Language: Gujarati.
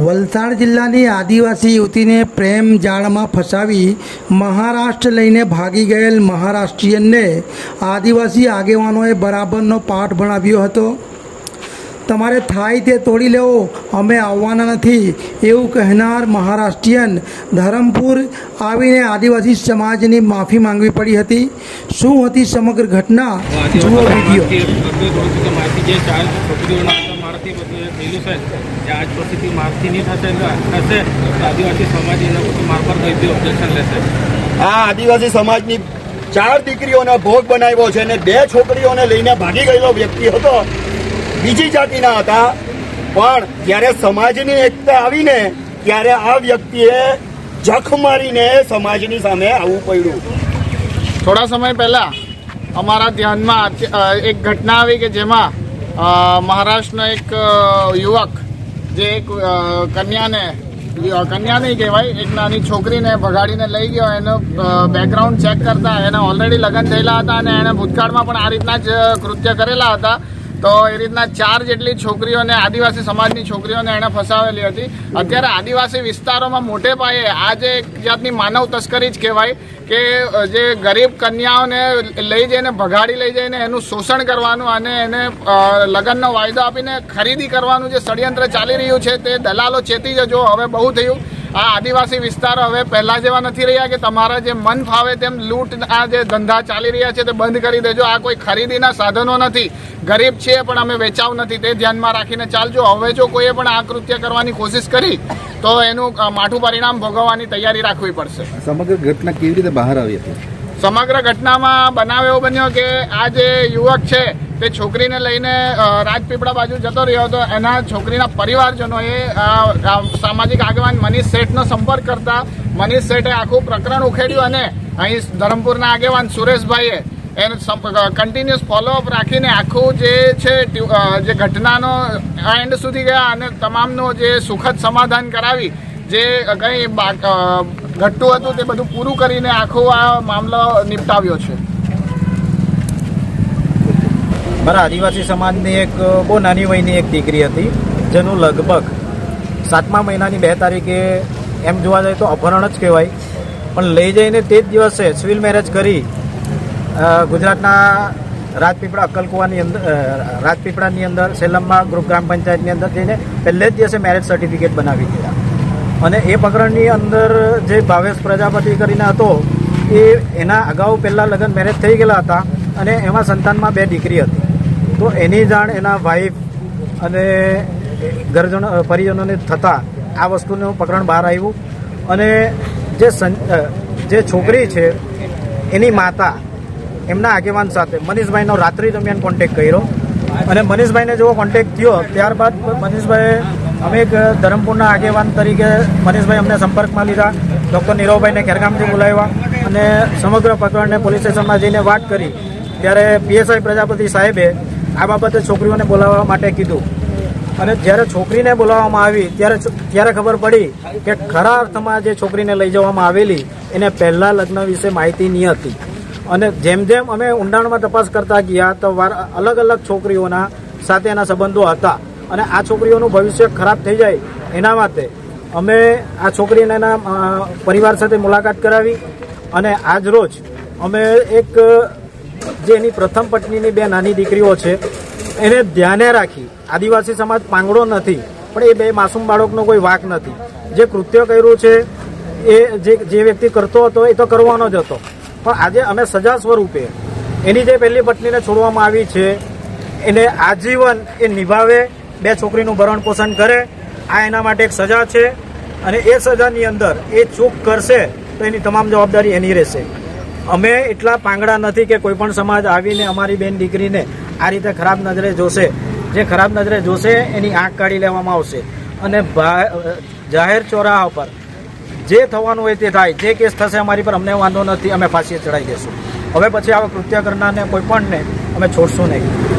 વલસાડ જિલ્લાની આદિવાસી યુવતીને પ્રેમ જાળમાં ફસાવી મહારાષ્ટ્ર લઈને ભાગી ગયેલ મહારાષ્ટ્રીયનને આદિવાસી આગેવાનોએ બરાબરનો પાઠ ભણાવ્યો હતો. તમારે થાય તે તોડી લેવો, અમે આવવાના નથી, એવું કહેનાર મહારાષ્ટ્રીયન ધરમપુર આવીને આદિવાસી સમાજની માફી માંગવી પડી હતી. શું હતી સમગ્ર ઘટના? જુઓ વીડિયો. છે. કે આજ પછીથી નહીં થશે થશે. તો આદિવાસી સમાજ એના બધું માર પર કઈ બી ઓબ્જેક્શન લેશે. આ આદિવાસી સમાજની ચાર દીકરીઓને ભોગ બનાવ્યો છે અને બે છોકરીઓને લઈને ભાગી ગયેલો વ્યક્તિ હતો. બીજી જાતિના હતા. પણ જ્યારે સમાજની એકતા આવીને ત્યારે આ વ્યક્તિએ જખ મારીને સમાજની સામે આવવું પડ્યું. થોડા સમય પહેલા અમારા ધ્યાનમાં એક ઘટના આવી કે જેમાં મહારાષ્ટ્રનો એક યુવક, જે એક કન્યાને કન્યા નહીં કહેવાય, એક નાની છોકરીને ભગાડીને લઈ ગયો. એનો બેકગ્રાઉન્ડ ચેક કરતા એના ઓલરેડી લગ્ન થયેલા હતા અને એણે ભૂતકાળમાં પણ આ રીતના જ કૃત્ય કરેલા હતા. તો એ રીતના ચાર જેટલી છોકરીઓને આદિવાસી સમાજની છોકરીઓને એણે ફસાવેલી હતી. અત્યારે આદિવાસી વિસ્તારોમાં મોટે પાયે આ જે એક જાતની માનવ તસ્કરી જ કહેવાય કે જે ગરીબ કન્યાઓને લઈ જઈને, ભગાડી લઈ જઈને એનું શોષણ કરવાનું અને એને લગ્નનો વાયદો આપીને ખરીદી કરવાનું જે ષડયંત્ર ચાલી રહ્યું છે તે દલાલો ચેતી જજો. હવે બહુ થયું. આ આદિવાસી વિસ્તારો હવે પહેલા જેવા નથી રહ્યા કે તમારા જે મન ફાવે તેમ લૂંટ આ જે ધંધા ચાલી રહ્યા છે તે બંધ કરી દેજો. આ કોઈ ખરીદીના સાધનો નથી. ગરીબ છે પણ અમે વેચાવ નથી. તે ધ્યાનમાં રાખીને ચાલજો. હવે જો કોઈએ પણ આ કૃત્ય કરવાની કોશિશ કરી તો એનું માઠું પરિણામ ભોગવવાની તૈયારી રાખવી પડશે. સમગ્ર ઘટના કેવી રીતે બહાર આવી હતી? સમગ્ર ઘટનામાં બનાવ એવો બન્યો કે આ જે યુવક છે તે છોકરીને લઈને રાજપીપળા બાજુ જતો રહ્યો હતો. એના છોકરીના પરિવારજનોએ સામાજિક આગેવાન મનીષ શેઠનો સંપર્ક કરતા મનીષ શેઠે આખું પ્રકરણ ઉખેડ્યું અને અહીં ધરમપુરના આગેવાન સુરેશભાઈએ એને કન્ટિન્યુઅસ ફોલોઅપ રાખીને આખું જે છે જે ઘટનાનો એન્ડ સુધી ગયા અને તમામનું જે સુખદ સમાધાન કરાવી, જે કંઈ ઘટતું હતું તે બધું પૂરું કરીને આખો આ મામલો નિપટાવ્યો છે. મારા આદિવાસી સમાજની એક બહુ નાની વયની એક દીકરી હતી, જેનું લગભગ સાતમા મહિનાની બે તારીખે એમ જોવા જાય તો અપહરણ જ કહેવાય. પણ લઈ જઈને તે જ દિવસે સિવિલ મેરેજ કરી ગુજરાતના રાજપીપળા અક્કલકુવાની અંદર રાજપીપળાની અંદર, સેલમમાં ગ્રુપ ગ્રામ પંચાયતની અંદર જઈને પહેલે જ દિવસે મેરેજ સર્ટિફિકેટ બનાવી દીધા. અને એ પ્રકરણની અંદર જે ભાવેશ પ્રજાપતિ કરીને હતો, એ એના અગાઉ પહેલાં લગ્ન મેરેજ થઈ ગયેલા હતા અને એમાં સંતાનમાં બે દીકરી હતી. તો એની જાણ એના વાઈફ અને ઘરજનો પરિજનોને થતાં આ વસ્તુનું પ્રકરણ બહાર આવ્યું. અને જે જે છોકરી છે, એની માતા એમના આગેવાન સાથે મનીષભાઈનો રાત્રિ દરમિયાન કોન્ટેક્ટ કર્યો. અને મનીષભાઈને જેવો કોન્ટેક્ટ થયો, ત્યારબાદ મનીષભાઈ અમે એક ધરમપુરના આગેવાન તરીકે મનીષભાઈ અમને સંપર્કમાં લીધા. ડૉક્ટર નીરવભાઈને ખેરગામથી બોલાવ્યા અને સમગ્ર પ્રકરણને પોલીસ સ્ટેશનમાં જઈને વાત કરી. ત્યારે પીએસઆઈ પ્રજાપતિ સાહેબે આ બાબતે છોકરીઓને બોલાવવા માટે કીધું. અને જ્યારે છોકરીને બોલાવવામાં આવી, ત્યારે ત્યારે ખબર પડી કે ખરા અર્થમાં જે છોકરીને લઈ જવામાં આવેલી, એને પહેલાં લગ્ન વિશે માહિતી નહીં હતી. અને જેમ જેમ અમે ઊંડાણમાં તપાસ કરતા ગયા, તો અલગ અલગ છોકરીઓના સાથે એના સંબંધો હતા. અને આ છોકરીઓનું ભવિષ્ય ખરાબ થઈ જાય એના માટે અમે આ છોકરીને એના પરિવાર સાથે મુલાકાત કરાવી. અને આજ રોજ અમે એક જે એની પ્રથમ પત્નીની બે નાની દીકરીઓ છે, એને ધ્યાને રાખી આદિવાસી સમાજ પાંગડો નથી, પણ એ બે માસૂમ બાળકનો કોઈ વાક નથી. જે કૃત્ય કર્યું છે, એ જે જે વ્યક્તિ કરતો હતો, એ તો કરવાનો જ હતો. પણ આજે અમે સજા સ્વરૂપે એની જે પહેલી પત્નીને છોડવામાં આવી છે, એને આજીવન એ નિભાવે, બે છોકરીનું ભરણ પોષણ કરે, આ એના માટે એક સજા છે, અને એ સજાની અંદર એ ચૂક કરશે, તો એની તમામ જવાબદારી એની રહેશે. અમે એટલા પાંગડા નથી કે કોઈ પણ સમાજ આવીને અમારી બેન દીકરીને આ રીતે ખરાબ નજરે જોશે. જે ખરાબ નજરે જોશે, એની આંખ કાઢી લેવામાં આવશે. અને જાહેર ચોરાહા પર જે થવાનું હોય તે થાય. જે કેસ થશે અમારી પર, અમને વાંધો નથી, અમે ફાંસીએ ચડાવી દઈશું હવે પછી આવા કૃત્ય કરનારને, કોઈ પણને અમે છોડશું નહીં.